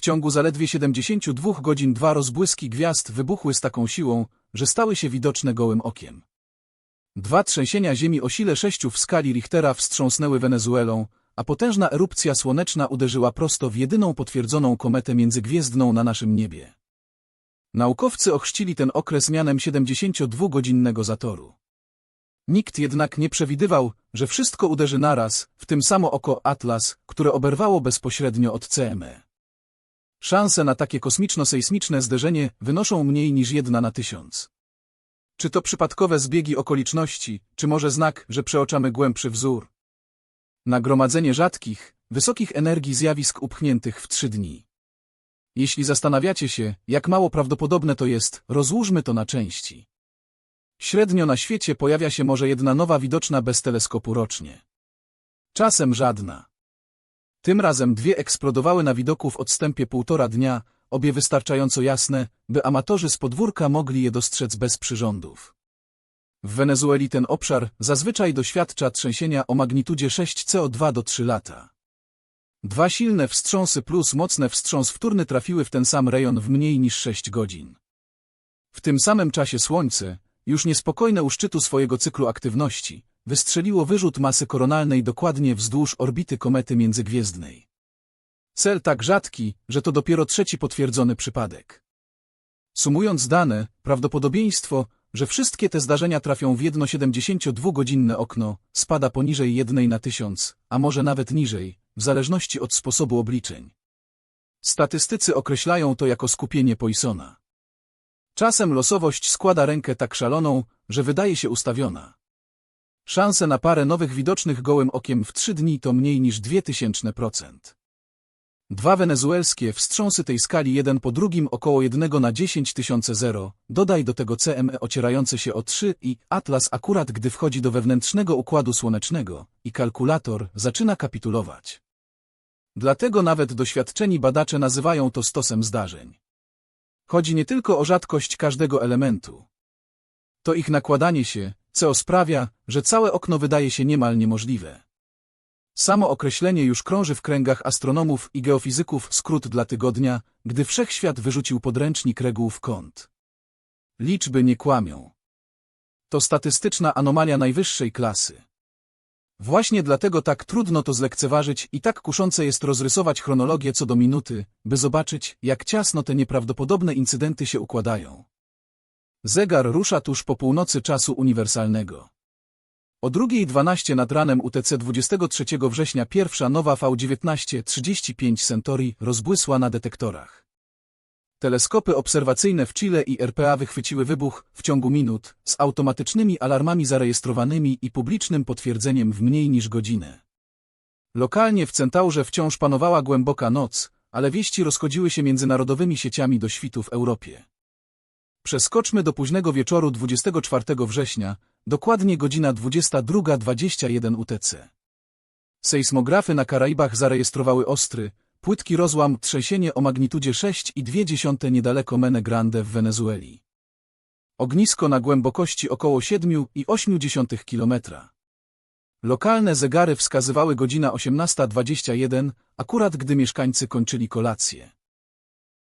W ciągu zaledwie 72 godzin dwa rozbłyski gwiazd wybuchły z taką siłą, że stały się widoczne gołym okiem. Dwa trzęsienia ziemi o sile sześciu w skali Richtera wstrząsnęły Wenezuelą, a potężna erupcja słoneczna uderzyła prosto w jedyną potwierdzoną kometę międzygwiezdną na naszym niebie. Naukowcy ochrzcili ten okres mianem 72-godzinnego zatoru. Nikt jednak nie przewidywał, że wszystko uderzy naraz, w tym samo oko Atlas, które oberwało bezpośrednio od CME. Szanse na takie kosmiczno-sejsmiczne zderzenie wynoszą mniej niż jedna na tysiąc. Czy to przypadkowe zbiegi okoliczności, czy może znak, że przeoczamy głębszy wzór? Nagromadzenie rzadkich, wysokich energii zjawisk upchniętych w trzy dni. Jeśli zastanawiacie się, jak mało prawdopodobne to jest, rozłóżmy to na części. Średnio na świecie pojawia się może jedna nowa widoczna bez teleskopu rocznie. Czasem żadna. Tym razem dwie eksplodowały na widoku w odstępie półtora dnia, obie wystarczająco jasne, by amatorzy z podwórka mogli je dostrzec bez przyrządów. W Wenezueli ten obszar zazwyczaj doświadcza trzęsienia o magnitudzie 6 CO2 do 3 lata. Dwa silne wstrząsy plus mocne wstrząs wtórny trafiły w ten sam rejon w mniej niż 6 godzin. W tym samym czasie Słońce, już niespokojne u szczytu swojego cyklu aktywności, wystrzeliło wyrzut masy koronalnej dokładnie wzdłuż orbity komety międzygwiezdnej. Cel tak rzadki, że to dopiero trzeci potwierdzony przypadek. Sumując dane, prawdopodobieństwo, że wszystkie te zdarzenia trafią w jedno 72-godzinne okno, spada poniżej jednej na tysiąc, a może nawet niżej, w zależności od sposobu obliczeń. Statystycy określają to jako skupienie Poissona. Czasem losowość składa rękę tak szaloną, że wydaje się ustawiona. Szanse na parę nowych widocznych gołym okiem w trzy dni to mniej niż 2000%. Dwa wenezuelskie wstrząsy tej skali jeden po drugim około jednego na 10 tysiące zero, dodaj do tego CME ocierające się o 3 i Atlas akurat gdy wchodzi do wewnętrznego układu słonecznego i kalkulator zaczyna kapitulować. Dlatego nawet doświadczeni badacze nazywają to stosem zdarzeń. Chodzi nie tylko o rzadkość każdego elementu. To ich nakładanie się, co sprawia, że całe okno wydaje się niemal niemożliwe. Samo określenie już krąży w kręgach astronomów i geofizyków skrót dla tygodnia, gdy wszechświat wyrzucił podręcznik regułów kąt. Liczby nie kłamią. To statystyczna anomalia najwyższej klasy. Właśnie dlatego tak trudno to zlekceważyć i tak kuszące jest rozrysować chronologię co do minuty, by zobaczyć, jak ciasno te nieprawdopodobne incydenty się układają. Zegar rusza tuż po północy czasu uniwersalnego. O 2.12 nad ranem UTC 23 września pierwsza nowa V1935 Centauri rozbłysła na detektorach. Teleskopy obserwacyjne w Chile i RPA wychwyciły wybuch w ciągu minut z automatycznymi alarmami zarejestrowanymi i publicznym potwierdzeniem w mniej niż godzinę. Lokalnie w Centaurze wciąż panowała głęboka noc, ale wieści rozchodziły się międzynarodowymi sieciami do świtu w Europie. Przeskoczmy do późnego wieczoru 24 września, dokładnie godzina 22.21 UTC. Sejsmografy na Karaibach zarejestrowały ostry, płytki rozłam trzęsienie o magnitudzie 6,2 niedaleko Mene Grande w Wenezueli. Ognisko na głębokości około 7,8 km. Lokalne zegary wskazywały godzina 18.21, akurat gdy mieszkańcy kończyli kolację.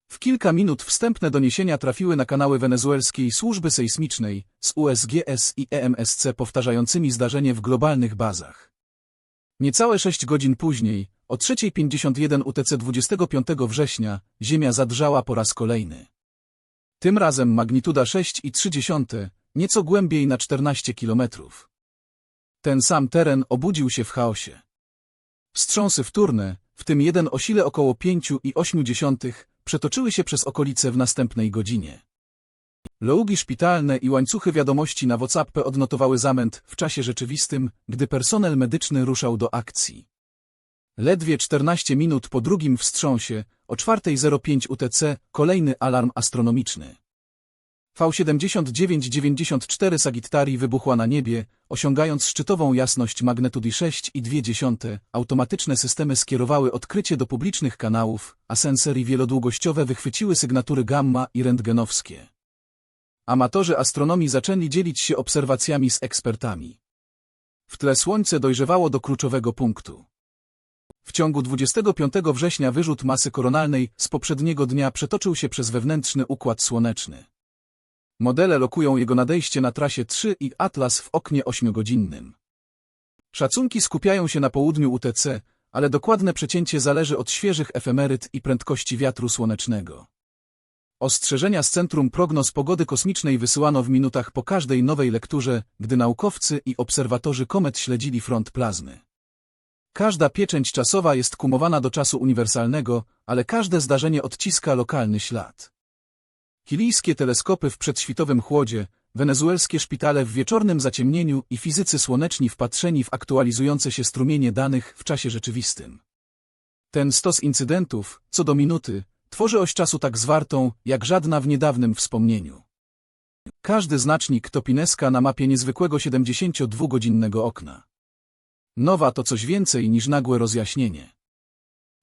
W kilka minut wstępne doniesienia trafiły na kanały wenezuelskiej służby sejsmicznej z USGS i EMSC powtarzającymi zdarzenie w globalnych bazach. Niecałe sześć godzin później, o 3.51 UTC 25 września, Ziemia zadrżała po raz kolejny. Tym razem magnituda 6,3, nieco głębiej na 14 kilometrów. Ten sam teren obudził się w chaosie. Wstrząsy wtórne, w tym jeden o sile około 5,8, przetoczyły się przez okolice w następnej godzinie. Logi szpitalne i łańcuchy wiadomości na WhatsApp odnotowały zamęt w czasie rzeczywistym, gdy personel medyczny ruszał do akcji. Ledwie 14 minut po drugim wstrząsie, o 4.05 UTC, kolejny alarm astronomiczny. V7994 Sagittari wybuchła na niebie, osiągając szczytową jasność magnitudy 6,2. Automatyczne systemy skierowały odkrycie do publicznych kanałów, a sensory wielodługościowe wychwyciły sygnatury gamma i rentgenowskie. Amatorzy astronomii zaczęli dzielić się obserwacjami z ekspertami. W tle słońce dojrzewało do kluczowego punktu. W ciągu 25 września wyrzut masy koronalnej z poprzedniego dnia przetoczył się przez wewnętrzny układ słoneczny. Modele lokują jego nadejście na trasie 3 i Atlas w oknie 8-godzinnym. Szacunki skupiają się na południu UTC, ale dokładne przecięcie zależy od świeżych efemeryt i prędkości wiatru słonecznego. Ostrzeżenia z Centrum Prognoz Pogody Kosmicznej wysyłano w minutach po każdej nowej lekturze, gdy naukowcy i obserwatorzy komet śledzili front plazmy. Każda pieczęć czasowa jest kumowana do czasu uniwersalnego, ale każde zdarzenie odciska lokalny ślad. Chilijskie teleskopy w przedświtowym chłodzie, wenezuelskie szpitale w wieczornym zaciemnieniu i fizycy słoneczni wpatrzeni w aktualizujące się strumienie danych w czasie rzeczywistym. Ten stos incydentów, co do minuty, tworzy oś czasu tak zwartą, jak żadna w niedawnym wspomnieniu. Każdy znacznik to pineska na mapie niezwykłego 72-godzinnego okna. Nowa to coś więcej niż nagłe rozjaśnienie.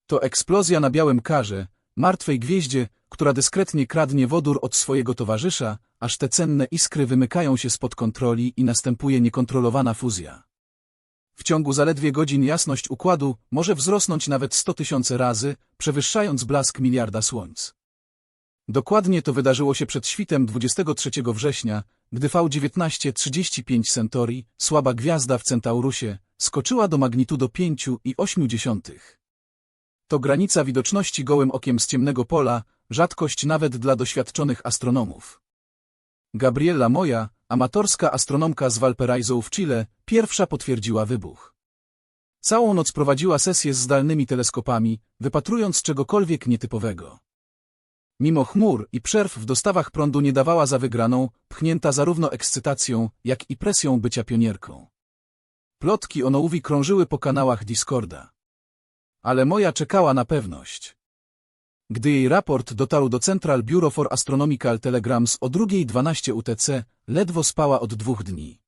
To eksplozja na białym karze, martwej gwieździe, która dyskretnie kradnie wodór od swojego towarzysza, aż te cenne iskry wymykają się spod kontroli i następuje niekontrolowana fuzja. W ciągu zaledwie godzin jasność układu może wzrosnąć nawet 100 tysiące razy, przewyższając blask miliarda słońc. Dokładnie to wydarzyło się przed świtem 23 września, gdy V1935 Centauri, słaba gwiazda w Centaurusie, skoczyła do magnitudo 5,8. To granica widoczności gołym okiem z ciemnego pola, rzadkość nawet dla doświadczonych astronomów. Gabriela Moja, amatorska astronomka z Valparaiso w Chile, pierwsza potwierdziła wybuch. Całą noc prowadziła sesję z zdalnymi teleskopami, wypatrując czegokolwiek nietypowego. Mimo chmur i przerw w dostawach prądu nie dawała za wygraną, pchnięta zarówno ekscytacją, jak i presją bycia pionierką. Plotki o Noówi krążyły po kanałach Discorda. Ale moja czekała na pewność. Gdy jej raport dotarł do Central Bureau for Astronomical Telegrams o 2.12 UTC, ledwo spała od dwóch dni.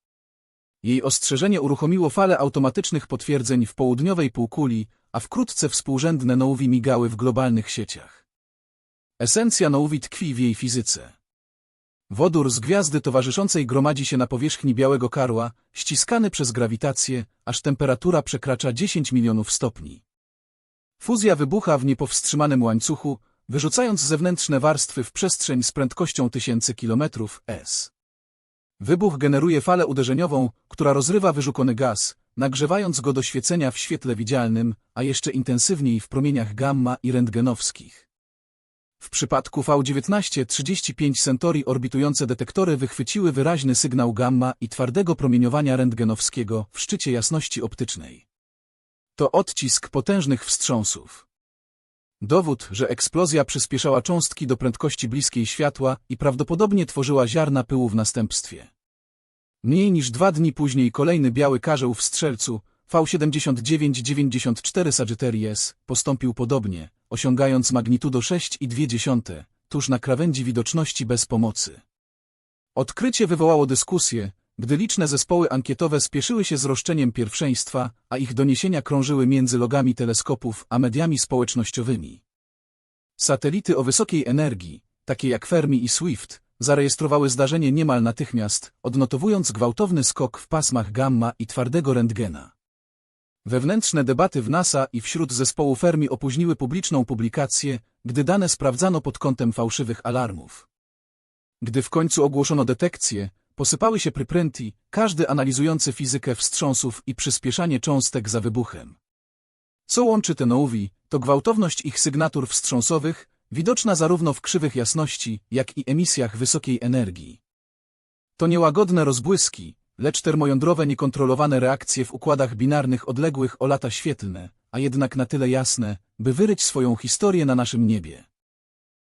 Jej ostrzeżenie uruchomiło falę automatycznych potwierdzeń w południowej półkuli, a wkrótce współrzędne Noówi migały w globalnych sieciach. Esencja Noówi tkwi w jej fizyce. Wodór z gwiazdy towarzyszącej gromadzi się na powierzchni białego karła, ściskany przez grawitację, aż temperatura przekracza 10 milionów stopni. Fuzja wybucha w niepowstrzymanym łańcuchu, wyrzucając zewnętrzne warstwy w przestrzeń z prędkością tysięcy kilometrów s. Wybuch generuje falę uderzeniową, która rozrywa wyżukony gaz, nagrzewając go do świecenia w świetle widzialnym, a jeszcze intensywniej w promieniach gamma i rentgenowskich. W przypadku V19-35 Centauri orbitujące detektory wychwyciły wyraźny sygnał gamma i twardego promieniowania rentgenowskiego w szczycie jasności optycznej. To odcisk potężnych wstrząsów. Dowód, że eksplozja przyspieszała cząstki do prędkości bliskiej światła i prawdopodobnie tworzyła ziarna pyłu w następstwie. Mniej niż dwa dni później kolejny biały karzeł w strzelcu, V7994 Sagittarius, postąpił podobnie, osiągając magnitudo 6,2, tuż na krawędzi widoczności bez pomocy. Odkrycie wywołało dyskusję, gdy liczne zespoły ankietowe spieszyły się z roszczeniem pierwszeństwa, a ich doniesienia krążyły między logami teleskopów a mediami społecznościowymi. Satelity o wysokiej energii, takie jak Fermi i Swift, zarejestrowały zdarzenie niemal natychmiast, odnotowując gwałtowny skok w pasmach gamma i twardego rentgena. Wewnętrzne debaty w NASA i wśród zespołu Fermi opóźniły publiczną publikację, gdy dane sprawdzano pod kątem fałszywych alarmów. Gdy w końcu ogłoszono detekcję, posypały się prypręti, każdy analizujący fizykę wstrząsów i przyspieszanie cząstek za wybuchem. Co łączy te noówi, to gwałtowność ich sygnatur wstrząsowych, widoczna zarówno w krzywych jasności, jak i emisjach wysokiej energii. To niełagodne rozbłyski, lecz termojądrowe niekontrolowane reakcje w układach binarnych odległych o lata świetlne, a jednak na tyle jasne, by wyryć swoją historię na naszym niebie.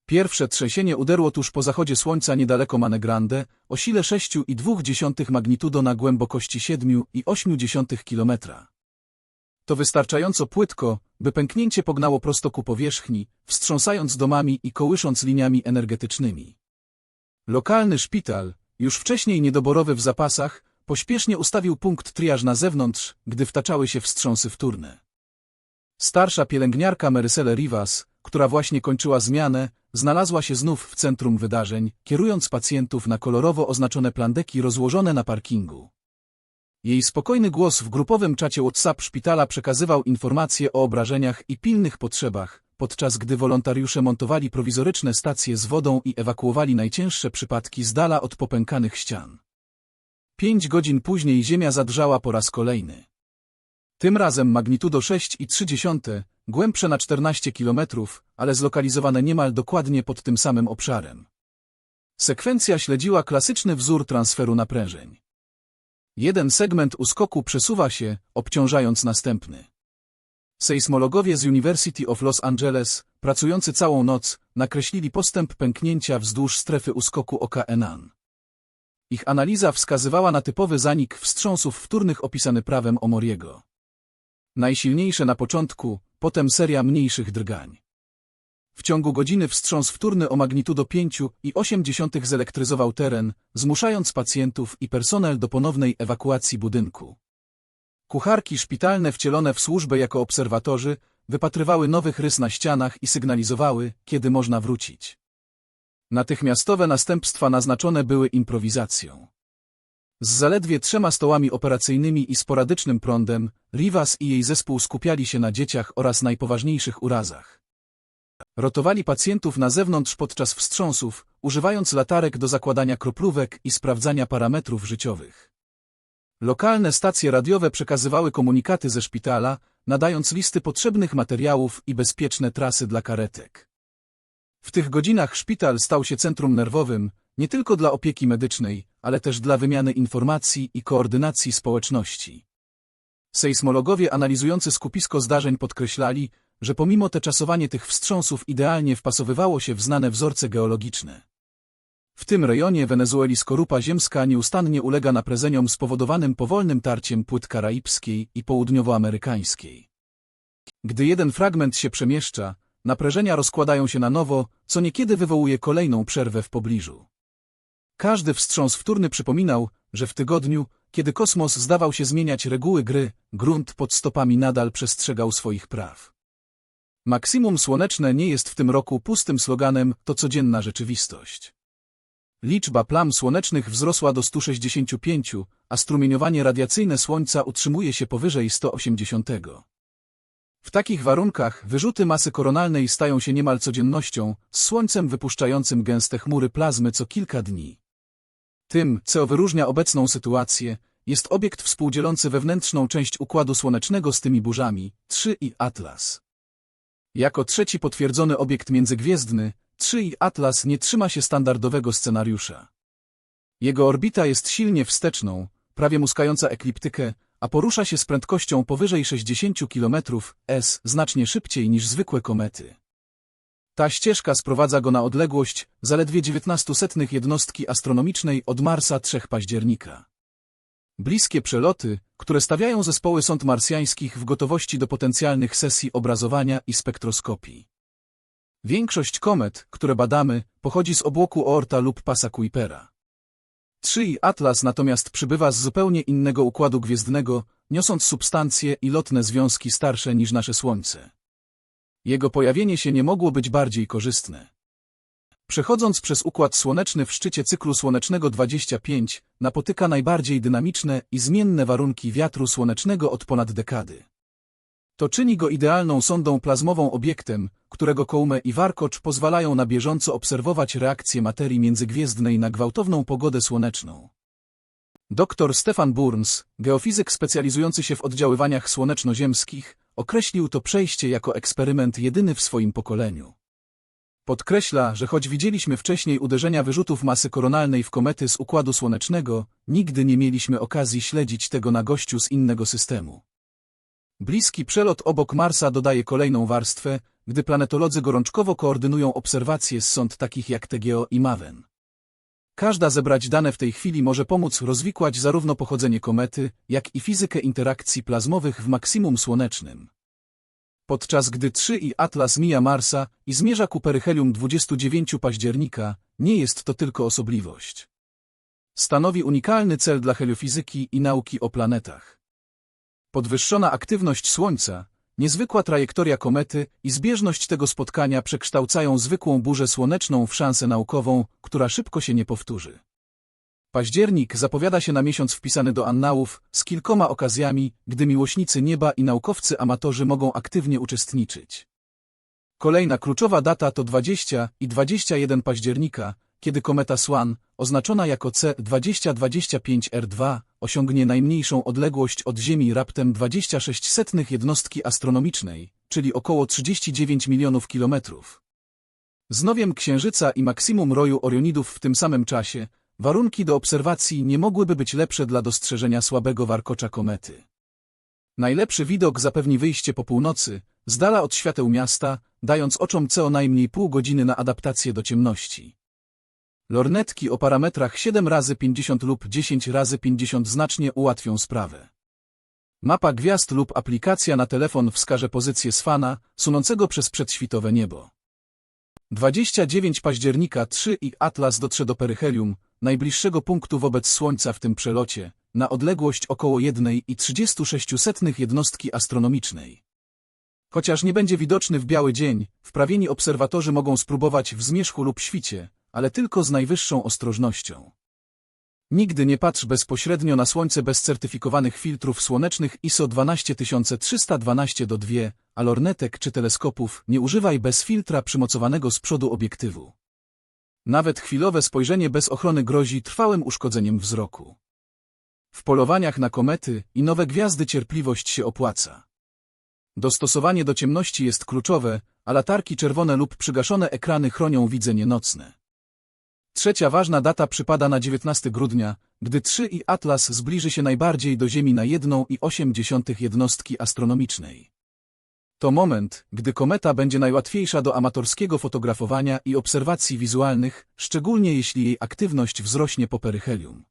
Pierwsze trzęsienie uderło tuż po zachodzie słońca niedaleko Manegrande, o sile 6,2 magnitudo na głębokości 7,8 km. To wystarczająco płytko, by pęknięcie pognało prosto ku powierzchni, wstrząsając domami i kołysząc liniami energetycznymi. Lokalny szpital, już wcześniej niedoborowy w zapasach, pośpiesznie ustawił punkt triaż na zewnątrz, gdy wtaczały się wstrząsy wtórne. Starsza pielęgniarka Marysele Rivas, która właśnie kończyła zmianę, znalazła się znów w centrum wydarzeń, kierując pacjentów na kolorowo oznaczone plandeki rozłożone na parkingu. Jej spokojny głos w grupowym czacie WhatsApp szpitala przekazywał informacje o obrażeniach i pilnych potrzebach, podczas gdy wolontariusze montowali prowizoryczne stacje z wodą i ewakuowali najcięższe przypadki z dala od popękanych ścian. Pięć godzin później ziemia zadrżała po raz kolejny. Tym razem magnitudo 6,3, głębsze na 14 km, ale zlokalizowane niemal dokładnie pod tym samym obszarem. Sekwencja śledziła klasyczny wzór transferu naprężeń. Jeden segment uskoku przesuwa się, obciążając następny. Sejsmologowie z University of Los Angeles, pracujący całą noc, nakreślili postęp pęknięcia wzdłuż strefy uskoku oka Enan. Ich analiza wskazywała na typowy zanik wstrząsów wtórnych opisany prawem Omoriego. Najsilniejsze na początku, potem seria mniejszych drgań. W ciągu godziny wstrząs wtórny o magnitudo 5,8 zelektryzował teren, zmuszając pacjentów i personel do ponownej ewakuacji budynku. Kucharki szpitalne wcielone w służbę jako obserwatorzy wypatrywały nowych rys na ścianach i sygnalizowały, kiedy można wrócić. Natychmiastowe następstwa naznaczone były improwizacją. Z zaledwie trzema stołami operacyjnymi i sporadycznym prądem, Rivas i jej zespół skupiali się na dzieciach oraz najpoważniejszych urazach. Rotowali pacjentów na zewnątrz podczas wstrząsów, używając latarek do zakładania kroplówek i sprawdzania parametrów życiowych. Lokalne stacje radiowe przekazywały komunikaty ze szpitala, nadając listy potrzebnych materiałów i bezpieczne trasy dla karetek. W tych godzinach szpital stał się centrum nerwowym, nie tylko dla opieki medycznej, ale też dla wymiany informacji i koordynacji społeczności. Sejsmologowie analizujący skupisko zdarzeń podkreślali, że pomimo te czasowanie tych wstrząsów idealnie wpasowywało się w znane wzorce geologiczne. W tym rejonie Wenezueli skorupa ziemska nieustannie ulega naprezeniom spowodowanym powolnym tarciem płyt karaibskiej i południowoamerykańskiej. Gdy jeden fragment się przemieszcza, naprężenia rozkładają się na nowo, co niekiedy wywołuje kolejną przerwę w pobliżu. Każdy wstrząs wtórny przypominał, że w tygodniu, kiedy kosmos zdawał się zmieniać reguły gry, grunt pod stopami nadal przestrzegał swoich praw. Maksimum słoneczne nie jest w tym roku pustym sloganem, to codzienna rzeczywistość. Liczba plam słonecznych wzrosła do 165, a strumieniowanie radiacyjne Słońca utrzymuje się powyżej 180. W takich warunkach wyrzuty masy koronalnej stają się niemal codziennością, z Słońcem wypuszczającym gęste chmury plazmy co kilka dni. Tym, co wyróżnia obecną sytuację, jest obiekt współdzielący wewnętrzną część Układu Słonecznego z tymi burzami, 3 i Atlas. Jako trzeci potwierdzony obiekt międzygwiezdny, 3 i Atlas nie trzyma się standardowego scenariusza. Jego orbita jest silnie wsteczną, prawie muskająca ekliptykę, a porusza się z prędkością powyżej 60 km s, znacznie szybciej niż zwykłe komety. Ta ścieżka sprowadza go na odległość zaledwie 19 setnych jednostki astronomicznej od Marsa 3 października. Bliskie przeloty, które stawiają zespoły sąd marsjańskich w gotowości do potencjalnych sesji obrazowania i spektroskopii. Większość komet, które badamy, pochodzi z obłoku Oorta lub pasa Kuipera. 3 i Atlas natomiast przybywa z zupełnie innego układu gwiezdnego, niosąc substancje i lotne związki starsze niż nasze Słońce. Jego pojawienie się nie mogło być bardziej korzystne. Przechodząc przez Układ Słoneczny w szczycie cyklu słonecznego 25, napotyka najbardziej dynamiczne i zmienne warunki wiatru słonecznego od ponad dekady. To czyni go idealną sondą plazmową obiektem, którego kołmę i warkocz pozwalają na bieżąco obserwować reakcje materii międzygwiezdnej na gwałtowną pogodę słoneczną. Dr Stefan Burns, geofizyk specjalizujący się w oddziaływaniach słoneczno-ziemskich, określił to przejście jako eksperyment jedyny w swoim pokoleniu. Podkreśla, że choć widzieliśmy wcześniej uderzenia wyrzutów masy koronalnej w komety z Układu Słonecznego, nigdy nie mieliśmy okazji śledzić tego na gościu z innego systemu. Bliski przelot obok Marsa dodaje kolejną warstwę, gdy planetolodzy gorączkowo koordynują obserwacje z sąd takich jak TGO i MAVEN. Każda zebrać dane w tej chwili może pomóc rozwikłać zarówno pochodzenie komety, jak i fizykę interakcji plazmowych w maksimum słonecznym. Podczas gdy 3 i Atlas mija Marsa i zmierza ku peryhelium 29 października, nie jest to tylko osobliwość. Stanowi unikalny cel dla heliofizyki i nauki o planetach. Podwyższona aktywność Słońca, niezwykła trajektoria komety i zbieżność tego spotkania przekształcają zwykłą burzę słoneczną w szansę naukową, która szybko się nie powtórzy. Październik zapowiada się na miesiąc wpisany do annałów z kilkoma okazjami, gdy miłośnicy nieba i naukowcy amatorzy mogą aktywnie uczestniczyć. Kolejna kluczowa data to 20 i 21 października, kiedy kometa Swan, oznaczona jako C2025R2, osiągnie najmniejszą odległość od Ziemi raptem 26 setnych jednostki astronomicznej, czyli około 39 milionów kilometrów. Z nowiem Księżyca i maksimum roju Orionidów w tym samym czasie, warunki do obserwacji nie mogłyby być lepsze dla dostrzeżenia słabego warkocza komety. Najlepszy widok zapewni wyjście po północy, z dala od świateł miasta, dając oczom co najmniej pół godziny na adaptację do ciemności. Lornetki o parametrach 7 razy 50 lub 10 razy 50 znacznie ułatwią sprawę. Mapa gwiazd lub aplikacja na telefon wskaże pozycję Sfana, sunącego przez przedświtowe niebo. 29 października 3 i Atlas dotrze do peryhelium, najbliższego punktu wobec Słońca w tym przelocie, na odległość około 1,36 jednostki astronomicznej. Chociaż nie będzie widoczny w biały dzień, wprawieni obserwatorzy mogą spróbować w zmierzchu lub świcie, ale tylko z najwyższą ostrożnością. Nigdy nie patrz bezpośrednio na Słońce bez certyfikowanych filtrów słonecznych ISO 12312 do 2, a lornetek czy teleskopów nie używaj bez filtra przymocowanego z przodu obiektywu. Nawet chwilowe spojrzenie bez ochrony grozi trwałym uszkodzeniem wzroku. W polowaniach na komety i nowe gwiazdy cierpliwość się opłaca. Dostosowanie do ciemności jest kluczowe, a latarki czerwone lub przygaszone ekrany chronią widzenie nocne. Trzecia ważna data przypada na 19 grudnia, gdy 3 i Atlas zbliży się najbardziej do Ziemi na 1,8 jednostki astronomicznej. To moment, gdy kometa będzie najłatwiejsza do amatorskiego fotografowania i obserwacji wizualnych, szczególnie jeśli jej aktywność wzrośnie po peryhelium.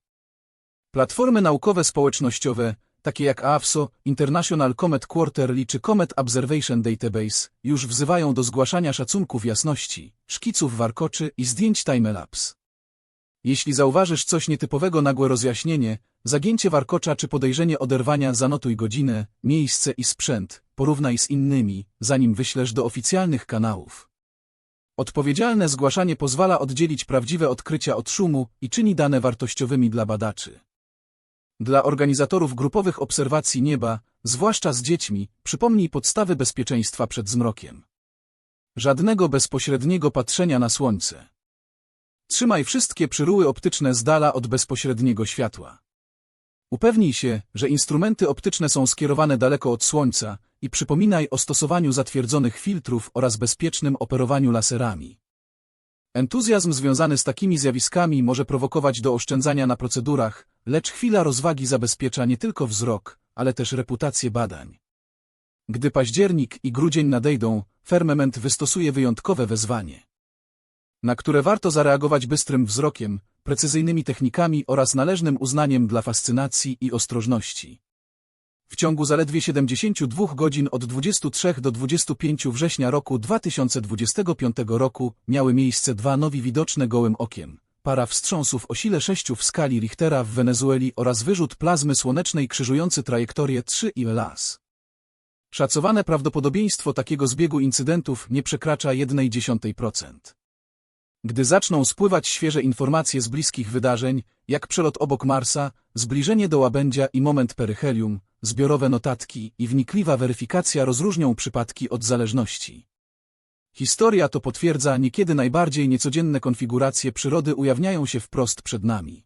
Platformy naukowe społecznościowe, takie jak AFSO, International Comet Quarterly czy Comet Observation Database, już wzywają do zgłaszania szacunków jasności, szkiców warkoczy i zdjęć timelapse. Jeśli zauważysz coś nietypowego nagłe rozjaśnienie, zagięcie warkocza czy podejrzenie oderwania zanotuj godzinę, miejsce i sprzęt, porównaj z innymi, zanim wyślesz do oficjalnych kanałów. Odpowiedzialne zgłaszanie pozwala oddzielić prawdziwe odkrycia od szumu i czyni dane wartościowymi dla badaczy. Dla organizatorów grupowych obserwacji nieba, zwłaszcza z dziećmi, przypomnij podstawy bezpieczeństwa przed zmrokiem. Żadnego bezpośredniego patrzenia na słońce. Trzymaj wszystkie przyruły optyczne z dala od bezpośredniego światła. Upewnij się, że instrumenty optyczne są skierowane daleko od słońca i przypominaj o stosowaniu zatwierdzonych filtrów oraz bezpiecznym operowaniu laserami. Entuzjazm związany z takimi zjawiskami może prowokować do oszczędzania na procedurach, lecz chwila rozwagi zabezpiecza nie tylko wzrok, ale też reputację badań. Gdy październik i grudzień nadejdą, Firmament wystosuje wyjątkowe wezwanie, na które warto zareagować bystrym wzrokiem, precyzyjnymi technikami oraz należnym uznaniem dla fascynacji i ostrożności. W ciągu zaledwie 72 godzin od 23 do 25 września roku 2025 roku miały miejsce dwa nowi widoczne gołym okiem. Para wstrząsów o sile 6 w skali Richtera w Wenezueli oraz wyrzut plazmy słonecznej krzyżujący trajektorię 3 i las. Szacowane prawdopodobieństwo takiego zbiegu incydentów nie przekracza 1,1%. Gdy zaczną spływać świeże informacje z bliskich wydarzeń, jak przelot obok Marsa, zbliżenie do łabędzia i moment peryhelium, zbiorowe notatki i wnikliwa weryfikacja rozróżnią przypadki od zależności. Historia to potwierdza, niekiedy najbardziej niecodzienne konfiguracje przyrody ujawniają się wprost przed nami.